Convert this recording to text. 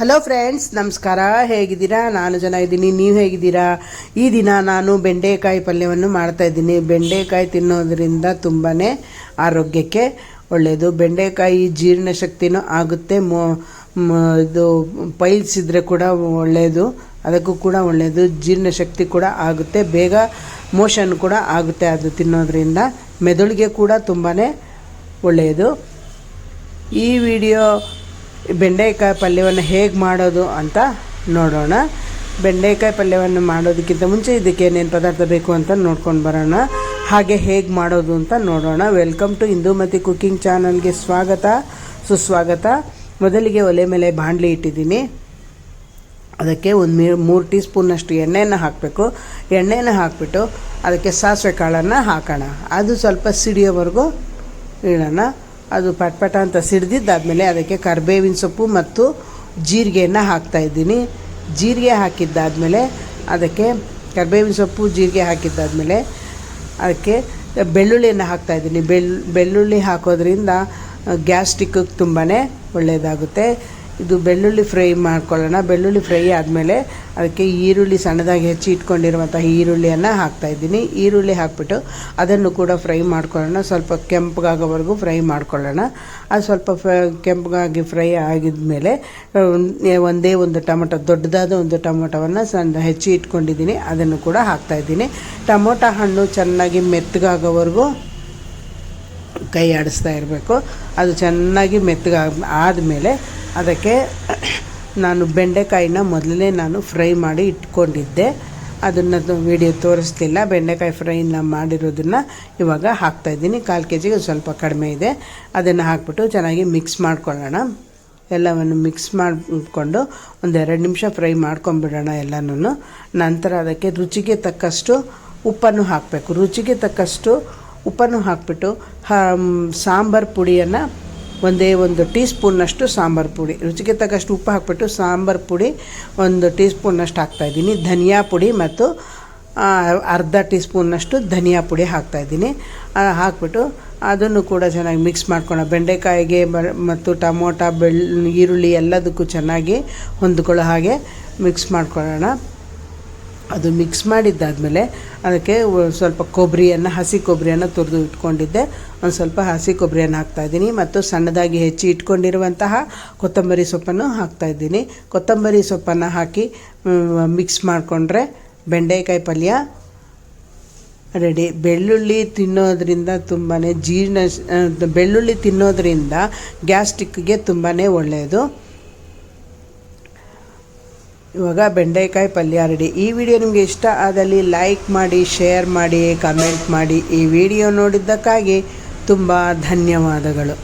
Hello friends ನಮಸ್ಕಾರ. ಹೇಗಿದ್ದೀರಾ? ನಾನು ಚೆನ್ನಾಗಿದ್ದೀನಿ ನೀವು ಹೇಗಿದ್ದೀರಾ? ಈ ದಿನ ನಾನು ಬೆಂಡೆಕಾಯಿ ಪಲ್ಯವನ್ನು ಮಾಡ್ತಾ ಇದ್ದೀನಿ. ಬೆಂಡೆಕಾಯಿ ತಿನ್ನೋದ್ರಿಂದ ತುಂಬಾ ಆರೋಗ್ಯಕ್ಕೆ ಒಳ್ಳೆಯದು ಬೆಂಡೆಕಾಯಿ ಜೀರ್ಣಶಕ್ತಿನೂ ಆಗುತ್ತೆ. ಇದು ಪೈಲ್ಸ್ ಇದ್ದರೆ ಕೂಡ ಒಳ್ಳೆಯದು ಅದಕ್ಕೂ ಕೂಡ ಒಳ್ಳೆಯದು ಜೀರ್ಣಶಕ್ತಿ ಕೂಡ ಆಗುತ್ತೆ. ಬೇಗ ಮೋಷನ್ ಕೂಡ ಆಗುತ್ತೆ ಅದು ತಿನ್ನೋದ್ರಿಂದ. ಮೆದುಳಿಗೆ ಕೂಡ ತುಂಬಾ ಒಳ್ಳೆಯದು ಈ ವಿಡಿಯೋ ಬೆಂಡೆಕಾಯಿ ಪಲ್ಯವನ್ನು ಹೇಗೆ ಮಾಡೋದು ಅಂತ ನೋಡೋಣ. ಬೆಂಡೆಕಾಯಿ ಪಲ್ಯವನ್ನು ಮಾಡೋದಕ್ಕಿಂತ ಮುಂಚೆ ಇದಕ್ಕೆ ಏನೇನು ಪದಾರ್ಥ ಬೇಕು ಅಂತ ನೋಡ್ಕೊಂಡು ಬರೋಣ. ಹಾಗೆ ಹೇಗೆ ಮಾಡೋದು ಅಂತ ನೋಡೋಣ. ವೆಲ್ಕಮ್ ಟು ಇಂದುಮತಿ ಕುಕ್ಕಿಂಗ್ ಚಾನಲ್ಗೆ ಸ್ವಾಗತ. ಸುಸ್ವಾಗತ. ಮೊದಲಿಗೆ ಒಲೆ ಮೇಲೆ ಬಾಣಲಿ ಇಟ್ಟಿದ್ದೀನಿ. ಅದಕ್ಕೆ ಒಂದು ಮೀ ಮೂರು ಟೀ ಸ್ಪೂನಷ್ಟು ಎಣ್ಣೆಯನ್ನು ಹಾಕಬೇಕು. ಎಣ್ಣೆಯನ್ನು ಹಾಕಿಬಿಟ್ಟು ಅದಕ್ಕೆ ಸಾಸಿವೆ ಕಾಳನ್ನು ಹಾಕೋಣ. ಅದು ಸ್ವಲ್ಪ ಸಿಡಿಯೋವರೆಗೂ ಇಡೋಣ. ಅದು ಪಟ್ಪಟ ಅಂತ ಸಿಡ್ದಿದ್ದಾದಮೇಲೆ ಅದಕ್ಕೆ ಕರಿಬೇವಿನ ಸೊಪ್ಪು ಮತ್ತು ಜೀರಿಗೆಯನ್ನು ಹಾಕ್ತಾಯಿದ್ದೀನಿ ಜೀರಿಗೆ ಹಾಕಿದ್ದಾದಮೇಲೆ ಅದಕ್ಕೆ ಕರಿಬೇವಿನ ಸೊಪ್ಪು, ಜೀರಿಗೆ ಹಾಕಿದ್ದಾದಮೇಲೆ ಅದಕ್ಕೆ ಬೆಳ್ಳುಳ್ಳಿಯನ್ನು ಹಾಕ್ತಾಯಿದ್ದೀನಿ ಬೆಳ್, ಬೆಳ್ಳುಳ್ಳಿ ಹಾಕೋದ್ರಿಂದ ಗ್ಯಾಸ್ಟ್ರಿಕ್ಕಿಗೆ ತುಂಬಾ ಒಳ್ಳೆಯದಾಗುತ್ತೆ ಇದು ಬೆಳ್ಳುಳ್ಳಿ ಫ್ರೈ ಮಾಡ್ಕೊಳ್ಳೋಣ. ಬೆಳ್ಳುಳ್ಳಿ ಫ್ರೈ ಆದಮೇಲೆ ಅದಕ್ಕೆ ಈರುಳ್ಳಿ ಸಣ್ಣದಾಗಿ ಹೆಚ್ಚಿ ಇಟ್ಕೊಂಡಿರುವಂಥ ಈರುಳ್ಳಿಯನ್ನು ಹಾಕ್ತಾಯಿದ್ದೀನಿ ಈರುಳ್ಳಿ ಹಾಕ್ಬಿಟ್ಟು ಅದನ್ನು ಕೂಡ ಫ್ರೈ ಮಾಡ್ಕೊಳ್ಳೋಣ. ಸ್ವಲ್ಪ ಕೆಂಪಗಾಗೋವರೆಗೂ ಫ್ರೈ ಮಾಡ್ಕೊಳ್ಳೋಣ. ಅದು ಸ್ವಲ್ಪ ಫ ಕೆಂಪಗಾಗಿ ಫ್ರೈ ಆಗಿದ್ಮೇಲೆ ಒಂದೇ ಒಂದು ಟೊಮೊಟೊ, ದೊಡ್ಡದಾದ ಒಂದು ಟೊಮೊಟೊವನ್ನು ಸಣ್ಣ ಹೆಚ್ಚಿ ಇಟ್ಕೊಂಡಿದ್ದೀನಿ. ಅದನ್ನು ಕೂಡ ಹಾಕ್ತಾಯಿದ್ದೀನಿ ಟೊಮೊಟೊ ಹಣ್ಣು ಚೆನ್ನಾಗಿ ಮೆತ್ತಗಾಗೋವರೆಗೂ ಕೈ ಆಡಿಸ್ತಾ ಇರಬೇಕು. ಅದು ಚೆನ್ನಾಗಿ ಮೆತ್ತಗ ಆದಮೇಲೆ ಅದಕ್ಕೆ ನಾನು ಬೆಂಡೆಕಾಯಿನ ಮೊದಲೇ ನಾನು ಫ್ರೈ ಮಾಡಿ ಇಟ್ಕೊಂಡಿದ್ದೆ. ಅದನ್ನು ವಿಡಿಯೋ ತೋರಿಸ್ಲಿಲ್ಲ. ಬೆಂಡೆಕಾಯಿ ಫ್ರೈನ ಮಾಡಿರೋದನ್ನು ಇವಾಗ ಹಾಕ್ತಾಯಿದ್ದೀನಿ ಕಾಲು ಕೆ ಜಿಗೆ ಸ್ವಲ್ಪ ಕಡಿಮೆ ಇದೆ. ಅದನ್ನು ಹಾಕ್ಬಿಟ್ಟು ಚೆನ್ನಾಗಿ ಮಿಕ್ಸ್ ಮಾಡ್ಕೊಳ್ಳೋಣ. ಎಲ್ಲವನ್ನು ಮಿಕ್ಸ್ ಮಾಡಿಕೊಂಡು ಒಂದು ಎರಡು ನಿಮಿಷ ಫ್ರೈ ಮಾಡ್ಕೊಂಬಿಡೋಣ ಎಲ್ಲನೂ ನಂತರ ಅದಕ್ಕೆ ರುಚಿಗೆ ತಕ್ಕಷ್ಟು ಉಪ್ಪನ್ನು ಹಾಕಬೇಕು. ರುಚಿಗೆ ತಕ್ಕಷ್ಟು ಉಪ್ಪನ್ನು ಹಾಕಿಬಿಟ್ಟು ಸಾಂಬಾರು ಪುಡಿಯನ್ನು ಒಂದೇ ಒಂದು ಟೀ ಸ್ಪೂನ್ನಷ್ಟು ಸಾಂಬಾರು ಪುಡಿ. ರುಚಿಗೆ ತಕ್ಕಷ್ಟು ಉಪ್ಪು ಹಾಕ್ಬಿಟ್ಟು ಸಾಂಬಾರು ಪುಡಿ ಒಂದು ಟೀ ಸ್ಪೂನ್ನಷ್ಟು ಹಾಕ್ತಾಯಿದ್ದೀನಿ ಧನಿಯಾ ಪುಡಿ ಮತ್ತು ಅರ್ಧ ಟೀ ಸ್ಪೂನ್ನಷ್ಟು ಧನಿಯಾ ಪುಡಿ ಹಾಕ್ತಾಯಿದ್ದೀನಿ ಹಾಕ್ಬಿಟ್ಟು ಅದನ್ನು ಕೂಡ ಚೆನ್ನಾಗಿ ಮಿಕ್ಸ್ ಮಾಡ್ಕೊಳ್ಳೋ ಬೆಂಡೆಕಾಯಿಗೆ ಮತ್ತು ಟಮೋಟ ಬೆಳ್ ಈರುಳ್ಳಿ ಎಲ್ಲದಕ್ಕೂ ಚೆನ್ನಾಗಿ ಹೊಂದ್ಕೊಳ್ಳೋ ಹಾಗೆ ಮಿಕ್ಸ್ ಮಾಡ್ಕೊಳ್ಳೋಣ. ಅದು ಮಿಕ್ಸ್ ಮಾಡಿದ್ದಾದಮೇಲೆ ಅದಕ್ಕೆ ಸ್ವಲ್ಪ ಕೊಬ್ಬರಿಯನ್ನು, ಹಸಿ ಕೊಬ್ಬರಿಯನ್ನು ತುರಿದು ಇಟ್ಕೊಂಡಿದ್ದೆ. ಒಂದು ಸ್ವಲ್ಪ ಹಸಿ ಕೊಬ್ಬರಿಯನ್ನು ಹಾಕ್ತಾಯಿದ್ದೀನಿ ಮತ್ತು ಸಣ್ಣದಾಗಿ ಹೆಚ್ಚಿ ಇಟ್ಕೊಂಡಿರುವಂತಹ ಕೊತ್ತಂಬರಿ ಸೊಪ್ಪನ್ನು ಹಾಕ್ತಾಯಿದ್ದೀನಿ ಕೊತ್ತಂಬರಿ ಸೊಪ್ಪನ್ನು ಹಾಕಿ ಮಿಕ್ಸ್ ಮಾಡಿಕೊಂಡ್ರೆ ಬೆಂಡೆಕಾಯಿ ಪಲ್ಯ ರೆಡಿ. ಬೆಳ್ಳುಳ್ಳಿ ತಿನ್ನೋದ್ರಿಂದ ತುಂಬಾ ಜೀರ್ಣ ಬೆಳ್ಳುಳ್ಳಿ ತಿನ್ನೋದ್ರಿಂದ ಗ್ಯಾಸ್ಟ್ರಿಕ್ಗೆ ತುಂಬಾ ಒಳ್ಳೆಯದು ಇವಾಗ ಬೆಂಡೆಕಾಯಿ ಪಲ್ಯ ರೆಡಿ ಈ ವಿಡಿಯೋ ನಿಮಗೆ ಇಷ್ಟ ಆದಲ್ಲಿ ಲೈಕ್ ಮಾಡಿ ಶೇರ್ ಮಾಡಿ ಕಮೆಂಟ್ ಮಾಡಿ ಈ ವಿಡಿಯೋ ನೋಡಿದ್ದಕ್ಕಾಗಿ ತುಂಬ ಧನ್ಯವಾದಗಳು.